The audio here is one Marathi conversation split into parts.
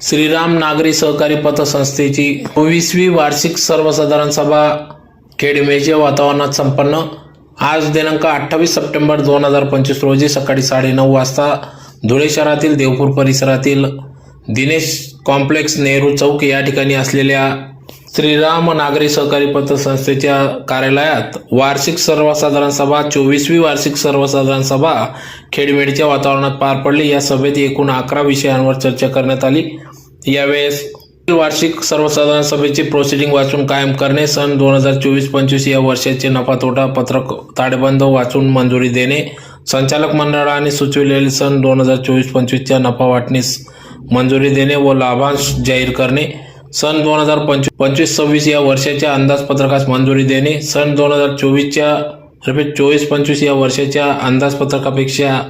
श्रीराम नागरी सहकारी पतसंस्थेची चोवीसवी वार्षिक सर्वसाधारण सभा. खेडमेच्या वातावरणात संपन्न. आज दिनांक अठ्ठावीस सप्टेंबर दोन हजार पंचवीस रोजी सकाळी साडेनऊ वाजता धुळे शहरातील देवपूर परिसरातील दिनेश कॉम्प्लेक्स नेहरू चौक या ठिकाणी असलेल्या श्रीराम नागरी सहकारी पतसंस्थेच्या कार्यालयात वार्षिक सर्वसाधारण सभा चोवीसवी वार्षिक सर्वसाधारण सभा खेडमेडच्या वातावरणात पार पडली. या सभेत एकूण अकरा विषयांवर चर्चा करण्यात आली. यावेळेस वार्षिक सर्वसाधारण सभेची प्रोसिडिंग वाचून कायम करणे सन दोन हजार चोवीस पंचवीस या वर्षाचे नफा तोटा पत्रक ताळेबंद वाचून मंजुरी देणे संचालक मंडळाने सुचविलेले सन दोन हजार चोवीस पंचवीसच्या नफा वाटणीस मंजुरी देणे व लाभांश जाहीर करणे. सन दोन हजार पंचवीस पंचवीस सव्वीस या वर्षाच्या अंदाजपत्रकास मंजुरी देणे सन दोन हजार चोवीसच्या रुपये चोवीस पंचवीस या वर्षाच्या अंदाजपत्रकापेक्षा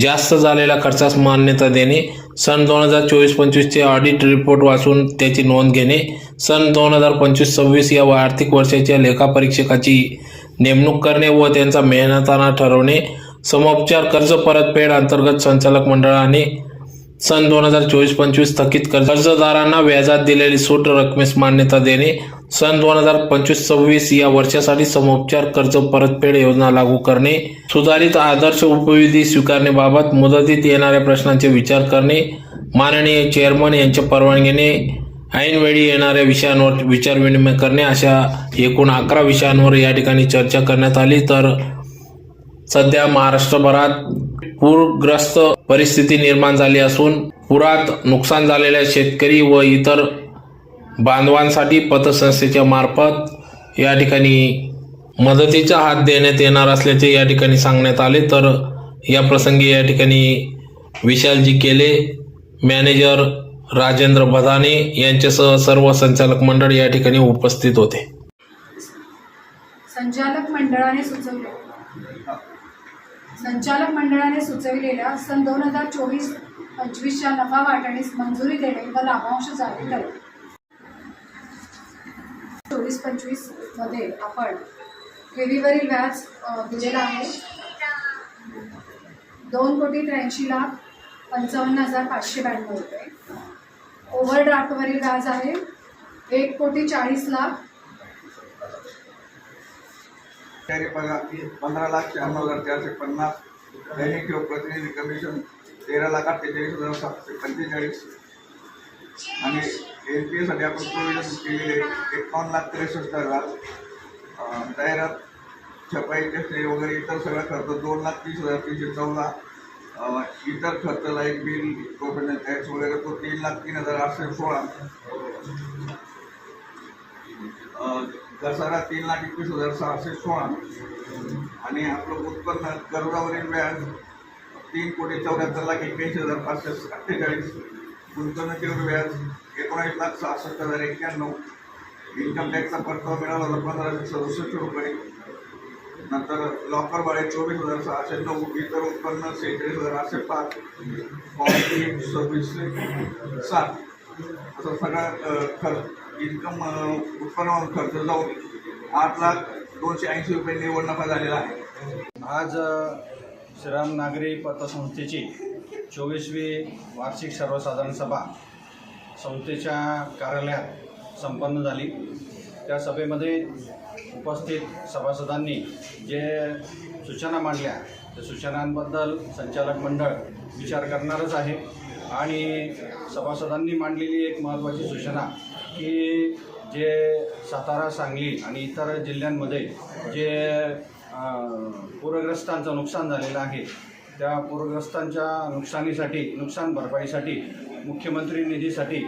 जास्त झालेल्या खर्चास मान्यता देणे सन दोन हजार चोवीस पंचवीसचे ऑडिट रिपोर्ट वाचून त्याची नोंद घेणे सन दोन हजार पंचवीस सव्वीस या आर्थिक वर्षाच्या लेखापरीक्षकाची नेमणूक करणे व त्यांचा मेहनताना ठरवणे समोपचार कर्ज परतफेड अंतर्गत संचालक मंडळाने सन दोन हजार चोवीस पंचवीस थकीत कर्ज कर्जदारांना व्याजात दिलेली सूट रकमेस मान्यता देणे. सन दोन हजार पंचवीस सव्वीस या वर्षासाठी समोपचार कर्ज परतफेड योजना लागू करणे. सुधारित आदर्श उपविधी स्वीकारण्याबाबत मुदतीत येणाऱ्या प्रश्नांचे विचार करणे. माननीय चेअरमन यांच्या परवानगीने ऐनवेळी येणाऱ्या विषयांवर विचारविनिमय करणे. अशा एकूण अकरा विषयांवर या ठिकाणी चर्चा करण्यात आली. तर सध्या महाराष्ट्रभरात पूरग्रस्त परिस्थिती निर्माण झाली असून पुरात नुकसान झालेल्या शेतकरी व इतर बांधवांसाठी पतसंस्थेच्या मार्फत या ठिकाणी मदतीचा हात देण्यात येणार असल्याचे या ठिकाणी सांगण्यात आले. तर या प्रसंगी या ठिकाणी विशालजी केले मॅनेजर राजेंद्र बधाने यांच्यासह सर्व संचालक मंडळ या ठिकाणी उपस्थित होते. संचालक मंडळाने सुचवले. संचालक मंडळाने सुचविलेल्या सन दोन हजार चोवीस पंचवीसच्या नफा वाटणीस मंजुरी देणे व लाभांश जाहीर करणे चोवीस पंचवीसमध्ये आपण ठेवीवरील व्याज दिलेला आहे. दोन कोटी त्र्याऐंशी लाख पंचावन्न हजार पाचशे ब्याण्णव रुपये. ओव्हरड्राफ्टवरील व्याज आहे. एक कोटी चाळीस लाख तयारी पगार पंधरा लाख शहाण्णव हजार चारशे पन्नास दैनिक किंवा प्रतिनिधी कमिशन तेरा लाख अठ्ठेचाळीस हजार सातशे पंचेचाळीस. आणि एन पी एसाठी आपण प्रोव्हिजन केलेले एकावन्न लाख त्रेसष्ट हजार. जाहिरात छपाई टेस्टरी वगैरे इतर सगळा खर्च दोन लाख तीस हजार तीनशे चौदा. इतर खर्च लाइट बिल प्रोफेशनल टॅक्स वगैरे तो तीन लाख तीन हजार आठशे सोळा. घसारा तीन लाख एकवीस हजार सहाशे सोळा. आणि आपलं उत्पन्न कर्जावरील व्याज तीन कोटी चौऱ्याहत्तर लाख एक्क्याऐंशी हजार पाचशे अठ्ठेचाळीस. गुंतवणुकीवर व्याज एकोणीस लाख सहासष्ट हजार एक्क्याण्णव. इन्कम टॅक्सचा परतावा मिळाला होता पंधराशे सदुसष्ट रुपये. नंतर लॉकर भाडे चोवीस हजार सहाशे नऊ. इतर उत्पन्न सेहेचाळीस हजार आठशे पाच. पॉलिसी सव्वीसशे सात. असं सगळा खर्च इन्कम उत्पन्न खर्च जाऊन आठ लाख दोनशे ऐंशी रुपये निवड नफा झालेला आहे. आज श्रीराम नागरी पतसंस्थेची चोवीसवी वार्षिक सर्वसाधारण सभा संस्थेच्या कार्यालयात संपन्न झाली. त्या सभेमध्ये उपस्थित सभासदांनी जे सूचना मांडल्या त्या सूचनांबद्दल संचालक मंडळ विचार करणारच आहे. आणि सभासदांनी मांडलेली एक महत्त्वाची सूचना की जे सातारा सांगली आणि इतर जिल्ह्यांमध्ये जे पूरग्रस्तांचं नुकसान झालेलं आहे त्या पूरग्रस्तांच्या नुकसानीसाठी नुकसान भरपाईसाठी मुख्यमंत्री निधीसाठी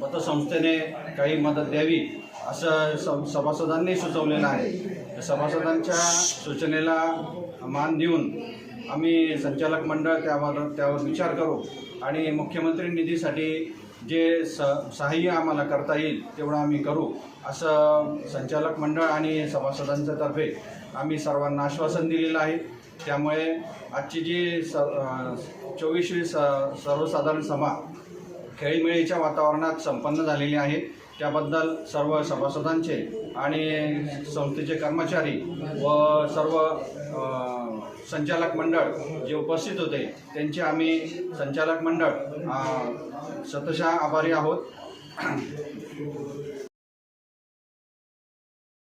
पतसंस्थेने काही मदत द्यावी असं स सभासदांनी सुचवलेलं आहे. सभासदांच्या सूचनेला मान देऊन आम्ही संचालक मंडळ त्यावर त्यावर विचार करू आणि मुख्यमंत्री निधीसाठी जे स सहाय्य आम्हाला करता येईल तेवढं आम्ही करू असं संचालक मंडळ आणि सभासदांच्या तर्फे आम्ही सर्वांना आश्वासन दिलेलं आहे. त्यामुळे आजची जी स चोवीसवी स सर्वसाधारण सभा खेळीमेळीच्या वातावरणात संपन्न झालेली आहे. त्याबद्दल सर्व सभासदांचे आणि संस्थेचे कर्मचारी व सर्व संचालक मंडळ जे उपस्थित होते त्यांचे आम्ही संचालक मंडळ अ, शतशः आभारी आहोत.